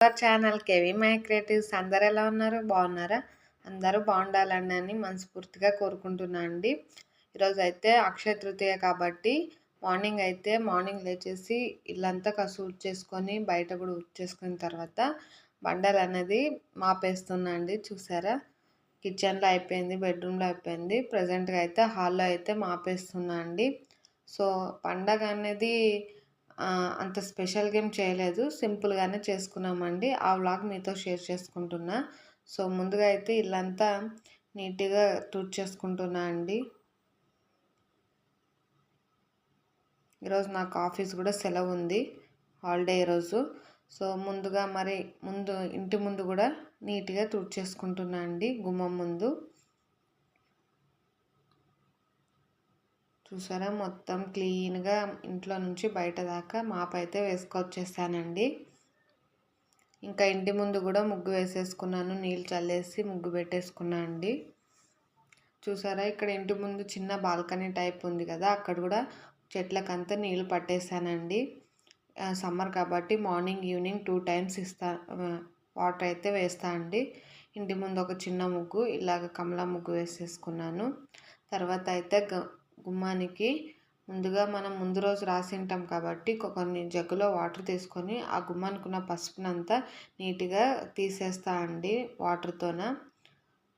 Channel KV my creatives అందరు ఎలా ఉన్నారు? బాగున్నారా? అందరూ బాగుండాలని అని మనస్ఫూర్తిగా కోరుకుంటున్నాను అండి. ఈరోజు అయితే అక్షయ తృతీయ కాబట్టి మార్నింగ్ అయితే మార్నింగ్ లేచేసి ఇల్లంతా కసు చేసుకొని బయట కూడా ఉచ్చేసుకున్న తర్వాత బండలు అనేది మాపేస్తున్నా అండి. చూసారా? కిచెన్లో అయిపోయింది బెడ్రూమ్లో అయిపోయింది. ప్రజెంట్గా అయితే హాల్లో అయితే మాపేస్తున్నా అండి. సో పండగ అనేది అంత స్పెషల్ గేమ్ చేయలేదు. సింపుల్గానే చేసుకున్నామండి. ఆ వ్లాగ్ మీతో షేర్ చేసుకుంటున్నా. సో ముందుగా అయితే ఇల్లంతా నీట్గా టూట్ చేసుకుంటున్నా అండి. ఈరోజు నాకు ఆఫీస్ కూడా సెలవు ఉంది. హాలిడే ఈరోజు. సో ముందుగా మరి ముందు ఇంటి ముందు కూడా నీట్గా తుడిచేసుకుంటున్నా అండి. గుమ్మం ముందు. చూసారా? మొత్తం క్లీన్గా ఇంట్లో నుంచి బయట దాకా మాపైతే వేసుకొచ్చేసానండి. ఇంకా ఇంటి ముందు కూడా ముగ్గు వేసేసుకున్నాను. నీళ్ళు చల్లేసి ముగ్గు పెట్టేసుకున్నా అండి. చూసారా? ఇక్కడ ఇంటి ముందు చిన్న బాల్కనీ టైప్ ఉంది కదా అక్కడ కూడా చెట్లకంతా నీళ్ళు పట్టేశానండి సమ్మర్ కాబట్టి మార్నింగ్ ఈవినింగ్ టూ టైమ్స్ ఇస్తా వాటర్ అయితే వేస్తా అండి. ఇంటి ముందు ఒక చిన్న ముగ్గు ఇలాగ కమలా ముగ్గు వేసేసుకున్నాను. తర్వాత అయితే గుమ్మానికి ముందుగా మనం ముందు రోజు రాసి ఉంటాం కాబట్టి కొన్ని జగ్గులో వాటర్ తీసుకొని ఆ గుమ్మానికి ఉన్న పసుపునంతా నీట్గా తీసేస్తా అండి వాటర్తోన.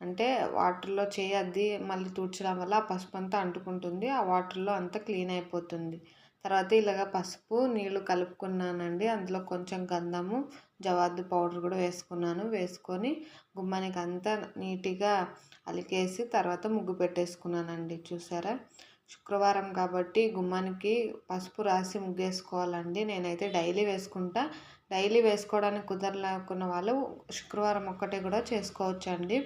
అంటే వాటర్లో చేయద్ది మళ్ళీ తుడ్చడం వల్ల ఆ పసుపు అంతా అంటుకుంటుంది ఆ వాటర్లో అంతా క్లీన్ అయిపోతుంది. తర్వాత ఇలాగ పసుపు నీళ్ళు కలుపుకున్నానండి. అందులో కొంచెం గంధము జవాదు పౌడర్ కూడా వేసుకున్నాను. వేసుకొని గుమ్మానికి అంతా నీట్గా అలికేసి తర్వాత ముగ్గు పెట్టేసుకున్నానండి. చూసారా? శుక్రవారం కాబట్టి గుమ్మానికి పసుపు రాసి ముగ్గేసుకోవాలండి. నేనైతే డైలీ వేసుకుంటా. డైలీ వేసుకోవడానికి కుదరలేకున్న వాళ్ళు శుక్రవారం ఒక్కటే కూడా చేసుకోవచ్చండి.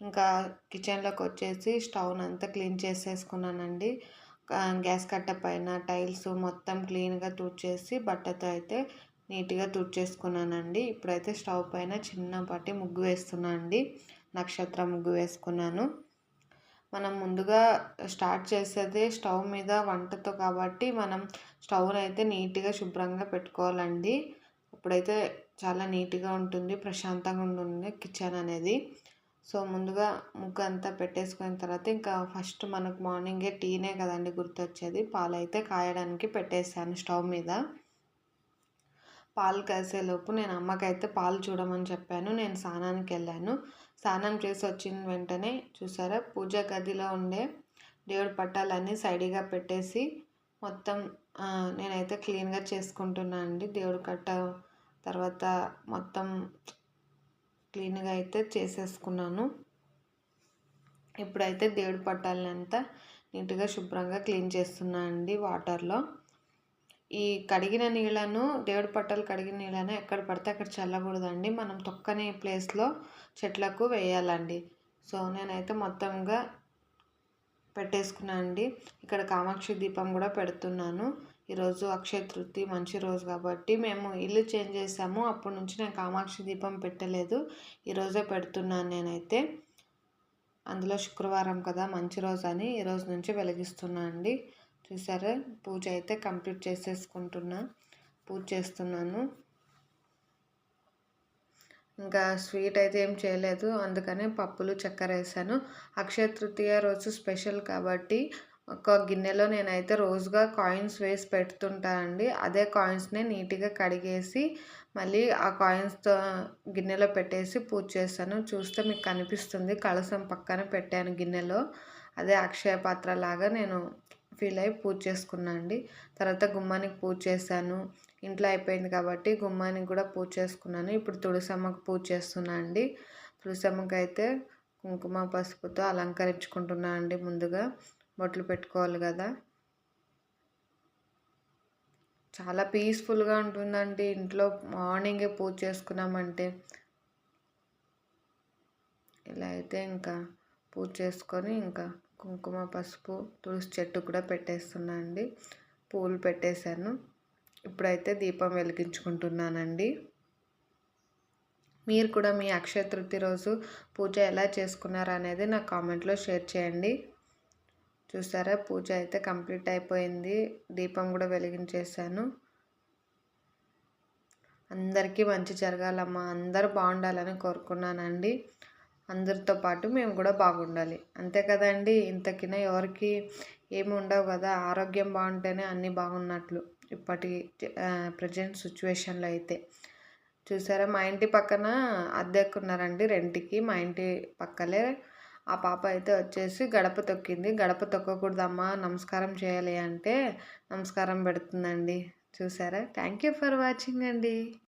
ఇంకా కిచెన్లోకి వచ్చేసి స్టవ్ అంతా క్లీన్ చేసేసుకున్నానండి. గ్యాస్ కట్ట పైన టైల్స్ మొత్తం క్లీన్గా తుడిచేసి బట్టతో అయితే నీట్గా తుడిచేసుకున్నానండి. ఇప్పుడైతే స్టవ్ పైన చిన్నపాటి ముగ్గు వేస్తున్నా అండి. నక్షత్ర ముగ్గు వేసుకున్నాను. మనం ముందుగా స్టార్ట్ చేసేది స్టవ్ మీద వంటతో కాబట్టి మనం స్టవ్ని అయితే నీట్గా శుభ్రంగా పెట్టుకోవాలండి. అప్పుడైతే చాలా నీట్గా ఉంటుంది ప్రశాంతంగా ఉంటుంది కిచెన్ అనేది. సో ముందుగా ముగ్గు అంతా పెట్టేసుకున్న తర్వాత ఇంకా ఫస్ట్ మనకు మార్నింగే టీనే కదండి గుర్తొచ్చేది. పాలు అయితే కాయడానికి పెట్టేసాను స్టవ్ మీద. పాలు కాసేలోపు నేను అమ్మకైతే పాలు చూడమని చెప్పాను. నేను స్నానానికి వెళ్ళాను. స్నానం చేసి వచ్చిన వెంటనే చూసారా? పూజ గదిలో ఉండే దేవుడి పట్టాలన్నీ సైడ్గా పెట్టేసి మొత్తం నేనైతే క్లీన్గా చేసుకుంటున్నాను అండి. దేవుడి కట్ట తర్వాత మొత్తం క్లీన్గా అయితే చేసేసుకున్నాను. ఇప్పుడైతే దేవుడి పట్టాలని అంతా నీట్గా శుభ్రంగా క్లీన్ చేస్తున్నా అండి వాటర్లో. ఈ కడిగిన నీళ్ళను దేవుడి పట్టాలు కడిగిన నీళ్ళను ఎక్కడ పడితే అక్కడ చల్లకూడదండి. మనం తొక్కని ప్లేస్లో చెట్లకు వేయాలండి. సో నేనైతే మొత్తంగా పెట్టేసుకున్నాను అండి. ఇక్కడ కామాక్షి దీపం కూడా పెడుతున్నాను. ఈరోజు అక్షయ తృప్తి మంచి రోజు కాబట్టి మేము ఇల్లు చేంజ్ చేసాము. అప్పటి నుంచి నేను కామాక్షి దీపం పెట్టలేదు. ఈరోజే పెడుతున్నాను నేనైతే. అందులో శుక్రవారం కదా మంచి రోజు అని ఈరోజు నుంచి వెలిగిస్తున్నా అండి. చూసారా? పూజ అయితే కంప్లీట్ చేసేసుకుంటున్నా. పూజ చేస్తున్నాను. ఇంకా స్వీట్ అయితే ఏం చేయలేదు. అందుకనే పప్పులు చక్కెర వేసాను. అక్షయ తృతీయ రోజు స్పెషల్ కాబట్టి ఒక గిన్నెలో నేనైతే రోజుగా కాయిన్స్ వేసి పెడుతుంటానండి అదే కాయిన్స్ని నీట్గా కడిగేసి మళ్ళీ ఆ కాయిన్స్తో గిన్నెలో పెట్టేసి పూజ చేస్తాను. చూస్తే మీకు కనిపిస్తుంది కలసం పక్కన పెట్టాను గిన్నెలో. అదే అక్షయ పాత్ర లాగా నేను ఫీల్ అయ్యి పూజ చేసుకున్నాను అండి. తర్వాత గుమ్మానికి పూజ చేశాను. ఇంట్లో అయిపోయింది కాబట్టి గుమ్మానికి కూడా పూజ చేసుకున్నాను. ఇప్పుడు తులసమ్మకు పూజ చేస్తున్నా అండి. తులసమ్మకి అయితే కుంకుమ పసుపుతో అలంకరించుకుంటున్నా అండి ముందుగా. బొట్లు పెట్టుకోవాలి కదా. చాలా పీస్ఫుల్గా ఉంటుందండి. ఇంట్లో మార్నింగే పూజ చేసుకున్నామంటే. ఇలా అయితే ఇంకా పూజ చేసుకొని ఇంకా కుంకుమ పసుపు తులసి చెట్టు కూడా పెట్టేస్తున్నా అండి. పూలు పెట్టేశాను. ఇప్పుడైతే దీపం వెలిగించుకుంటున్నానండి. మీరు కూడా మీ అక్షయ తృతి రోజు పూజ ఎలా చేసుకున్నారు అనేది నా కామెంట్లో షేర్ చేయండి. చూసారా? పూజ అయితే కంప్లీట్ అయిపోయింది. దీపం కూడా వెలిగించేసాను అందరికీ మంచి జరగాలమ్మా. అందరూ బాగుండాలని కోరుకున్నానండి. అందరితో పాటు మేము కూడా బాగుండాలి. అంతే కదండి? ఇంతకినా ఎవరికి ఏమి ఉండవు కదా? ఆరోగ్యం బాగుంటేనే అన్నీ బాగున్నట్లు ఇప్పటి ప్రజెంట్ సిచ్యువేషన్లో అయితే. చూసారా? మా ఇంటి పక్కన అద్దెకున్నారండి రెంట్కి. మా ఇంటి పక్కలే ఆ పాప అయితే వచ్చేసి గడప తొక్కింది. గడప తొక్కకూడదమ్మా నమస్కారం చేయాలి అంటే నమస్కారం పెడుతుందండి. చూసారా? థ్యాంక్ యూ ఫర్ వాచింగ్ అండి.